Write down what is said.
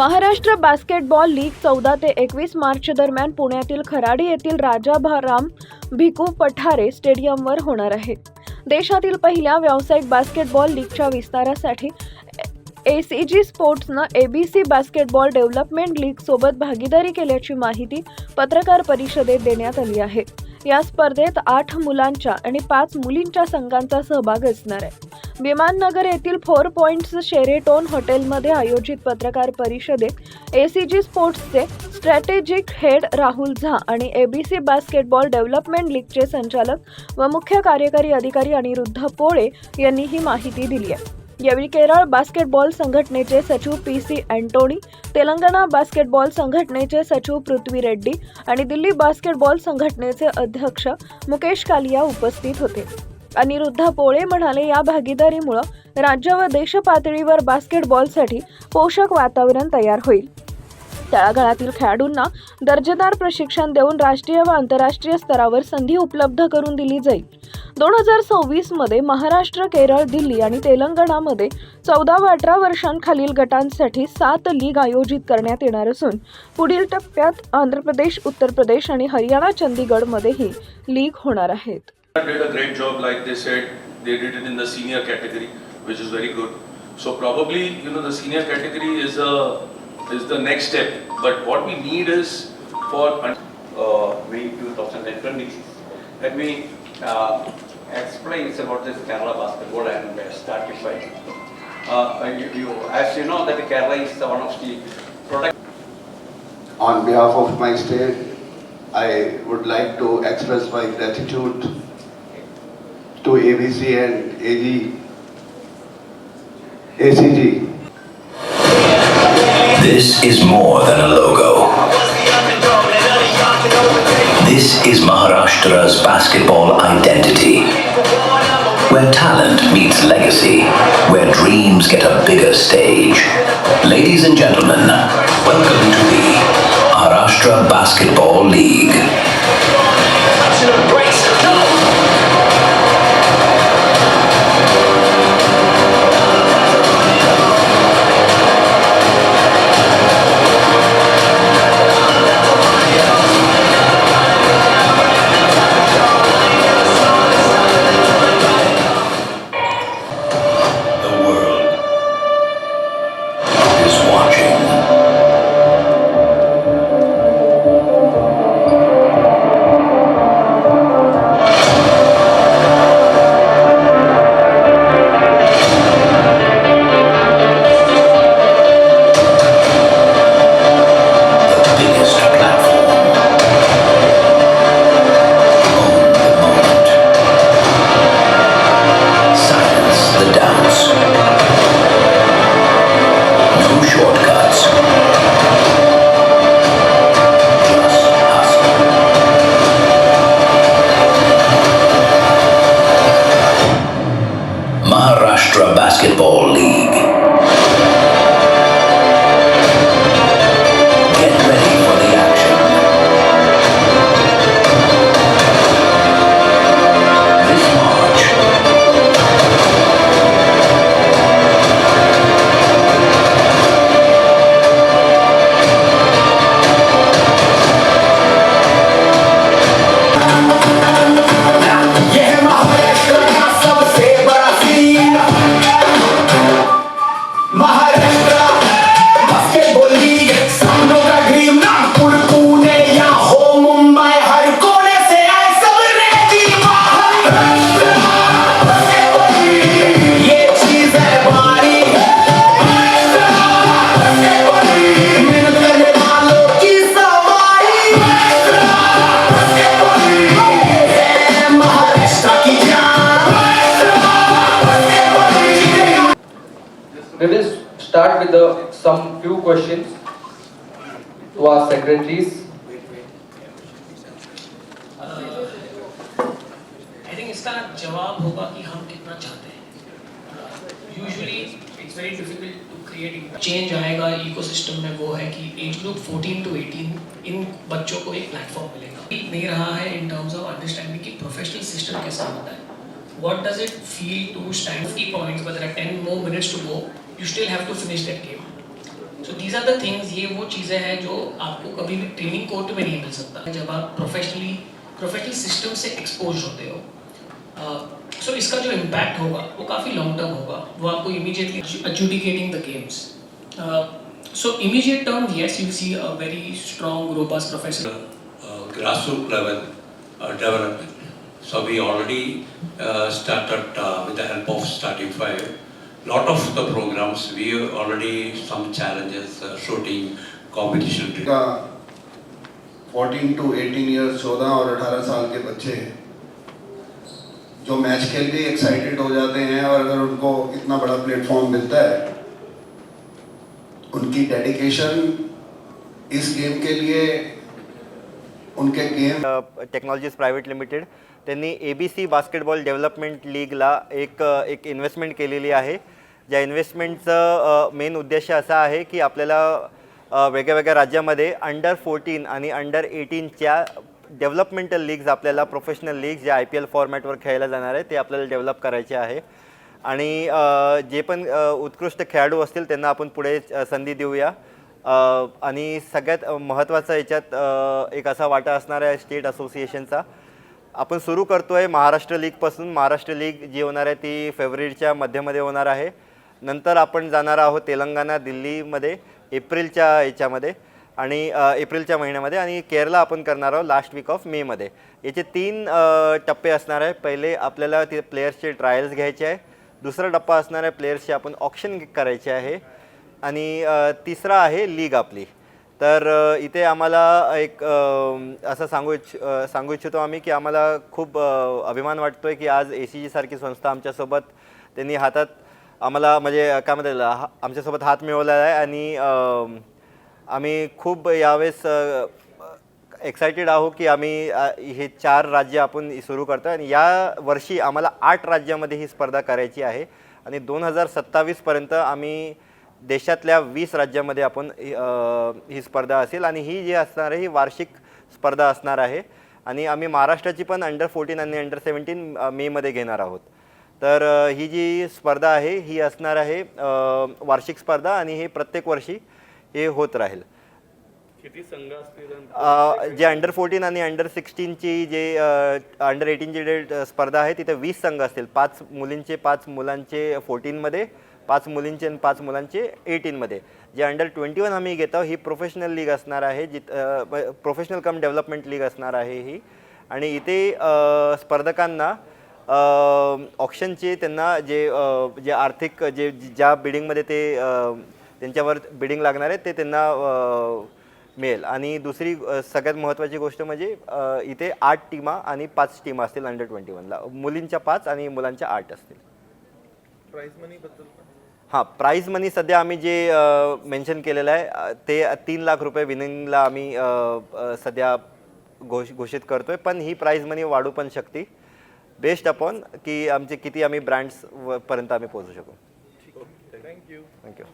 Maharashtra basketball league चौदा ते एकवीस मार्च दरम्यान पुण्यातील खराडी येथील राजाभाराम भिकू पठारे स्टेडियमवर होणार आहे. देशातील पहिल्या व्यावसायिक बास्केटबॉल लीगच्या विस्तारासाठी A C G स्पोर्ट्सनं A B C basketball development league सोबत भागीदारी केल्याची माहिती पत्रकार परिषदेत देण्यात आली आहे. या स्पर्धेत आठ मुलांच्या आणि पाच मुलींच्या संघांचा सहभाग असणार आहे. विमाननगर येथील फोर पॉईंट्स शेरेटोन हॉटेलमध्ये आयोजित पत्रकार परिषदेत ए सी जी स्पोर्ट्सचे स्ट्रॅटेजिक हेड राहुल झा आणि A B C basketball development लीगचे संचालक व मुख्य कार्यकारी अधिकारी अनिरुद्ध पोळे यांनी ही माहिती दिली आहे. यावेळी केरळ बास्केटबॉल संघटनेचे सचिव P C Antony Telangana basketball संघटनेचे सचिव पृथ्वी रेड्डी आणि दिल्ली बास्केटबॉल संघटनेचे अध्यक्ष मुकेश कालिया उपस्थित होते. अनिरुद्ध पोळे म्हणाले या भागीदारीमुळं राज्य व देश पातळीवर बास्केटबॉलसाठी पोषक वातावरण तयार होईल. तळागाळातील खेळाडूंना दर्जेदार प्रशिक्षण देऊन राष्ट्रीय व आंतरराष्ट्रीय स्तरावर संधी उपलब्ध करून दिली जाईल. दोन हजार सव्वीसमध्ये महाराष्ट्र केरळ दिल्ली आणि तेलंगणामध्ये चौदा व अठरा वर्षांखालील गटांसाठी सात लीग आयोजित करण्यात येणार असून पुढील टप्प्यात आंध्र प्रदेश उत्तर प्रदेश आणि हरियाणा चंदीगडमध्येही लीग होणार आहेत. Did a great job, like they said, they did it in the senior category, which is very good. So probably, you know, the senior category is a, is the next step. But what we need is for, uh, May 2020. Let me uh, explain about this Kerala basketball and uh, start it by. Uh, you, you, as you know that Kerala is one of the product. On behalf of my state, I would like to express my gratitude to ABC and AG, ACG This is more than a logo. This is Maharashtra's basketball identity. Where talent meets legacy, where dreams get a bigger stage. Ladies and gentlemen, welcome to the Maharashtra Basketball Let us start with the, some few questions to our secretaries. I think इसका जवाब होगा कि हम कितना चाहते हैं। Usually it's very difficult to create change आएगा ecosystem में वो है कि एज ग्रुप 14 टू 18 इन बच्चों को एक प्लेटफॉर्म मिलेगा। नहीं रहा है इन टर्म्स ऑफ अंडरस्टैंडिंग कि प्रोफेशनल सिस्टम कैसा होता है। What does it feel to stand? 50 points but there are 10 more minutes to go. Still have to finish that game so these these are the things ये वो चीज़ें हैं जो आपको कभी भी ट्रेनिंग कोर्ट में नहीं मिल सकता जब आप प्रोफेशनली प्रोफेशनल सिस्टम से एक्सपोज होते हो सो इसका जो इम्पैक्ट होगा वो काफ़ी लॉन्ग टर्म होगा वो आपको the games uh, so immediate term yes you see a very strong robust professional uh, grassroots level uh, development. So we already uh, started uh, with the help of Starting. Lot of the programs we already some challenges, uh, shooting, competition. का 14 to 18 years 14 और 18 साल के बच्चे जो match खेल के excited हो जाते हैं और अगर उनको इतना बड़ा प्लेटफॉर्म मिलता है उनकी डेडिकेशन इस गेम के लिए उनके गेम। टेक्नॉलॉजीज प्रायव्हेट लिमिटेड त्यांनी A B C basketball development लीगला एक एक इन्व्हेस्टमेंट केलेली आहे. ज्या इन्व्हेस्टमेंटचं मेन उद्देश असा आहे की आपल्याला वेगळ्या वेगळ्या राज्यामध्ये अंडर फोर्टीन आणि अंडर एटीनच्या डेव्हलपमेंटल लीग्स आपल्याला प्रोफेशनल लीग्स जे आय पी एल फॉर्मॅटवर खेळल्या जाणार आहे ते आपल्याला डेव्हलप करायचे आहे. आणि जे पण उत्कृष्ट खेळाडू असतील त्यांना आपण पुढे संधी देऊया. आणि सगळ्यात महत्त्वाचा याच्यात एक असा वाटा असणार आहे स्टेट असोसिएशनचा. आपण सुरू करतो आहे महाराष्ट्र लीगपासून. महाराष्ट्र लीग जी होणार आहे ती फेब्रुवारीच्या मध्यमध्ये होणार आहे. नंतर आपण जाणार आहोत तेलंगणा दिल्लीमध्ये एप्रिलच्या याच्यामध्ये आणि एप्रिलच्या महिन्यामध्ये आणि केरला आपण करणार आहोत लास्ट वीक ऑफ मेमध्ये याचे तीन टप्पे असणार आहे. पहिले आपल्याला ते प्लेयर्सचे ट्रायल्स घ्यायचे आहे. दुसरा टप्पा असणार आहे प्लेयर्सचे आपण ऑप्शन करायचे आहे. आणि तिसरा आहे लीग आपली. तर इथे आम्हाला एक असं सांगू इच्छ सांगू इच्छितो आम्ही की आम्हाला खूप अभिमान वाटतो आहे की आज ए सी जीसारखी संस्था आमच्यासोबत त्यांनी हातात आम्हाला म्हणजे काय म्हणता येईल हा- आमच्यासोबत हात मिळवला आहे आणि आम्ही खूप यावेळेस एक्सायटेड आहो की आम्ही हे चार राज्य आपण सुरू करतो आणि या वर्षी आम्हाला आठ राज्यामध्ये ही स्पर्धा करायची आहे. आणि दोन हजार सत्तावीसपर्यंत आम्ही देशातल्या वीस राज्यामध्ये आपण ही, स्पर्धा असेल आणि ही जी असणार आहे ही वार्षिक स्पर्धा असणार आहे. आणि आम्ही महाराष्ट्राची पण अंडर फोर्टीन आणि अंडर सेवन्टीन मेमध्ये घेणार आहोत. तर ही जी स्पर्धा आहे ही असणार आहे वार्षिक स्पर्धा आणि हे प्रत्येक वर्षी हे होत राहील. जे अंडर फोर्टीन आणि अंडर सिक्स्टीनची जे अंडर एटीनची जे स्पर्धा आहे तिथे वीस संघ असतील. पाच मुलींचे पाच मुलांचे फोर्टीनमध्ये पाच मुलींचे आणि पाच मुलांचे एटीनमध्ये जे अंडर ट्वेंटी वन आम्ही घेतो ही प्रोफेशनल लीग असणार आहे जित प्रोफेशनल कम डेव्हलपमेंट लीग असणार आहे ही. आणि इथे स्पर्धकांना ऑप्शनचे त्यांना जे जे आर्थिक जे ज्या बिडिंगमध्ये ते त्यांच्यावर बिडिंग लागणार आहे ते त्यांना मिळेल. आणि दुसरी सगळ्यात महत्त्वाची गोष्ट म्हणजे इथे आठ टीमा आणि पाच टीमा असतील अंडर ट्वेंटी वनला मुलींच्या पाच आणि मुलांच्या आठ असतील. हां प्राईज मनी सध्या आम्ही जे मेन्शन केलेलं आहे ते तीन लाख रुपये विनिंगला आम्ही सध्या घोष घोषित करतो आहे पण ही प्राईज मनी वाढू पण शकते बेस्ड अपॉन की आमचे किती आम्ही ब्रँड्स पर्यंत आम्ही पोहोचू शकू. थँक्यू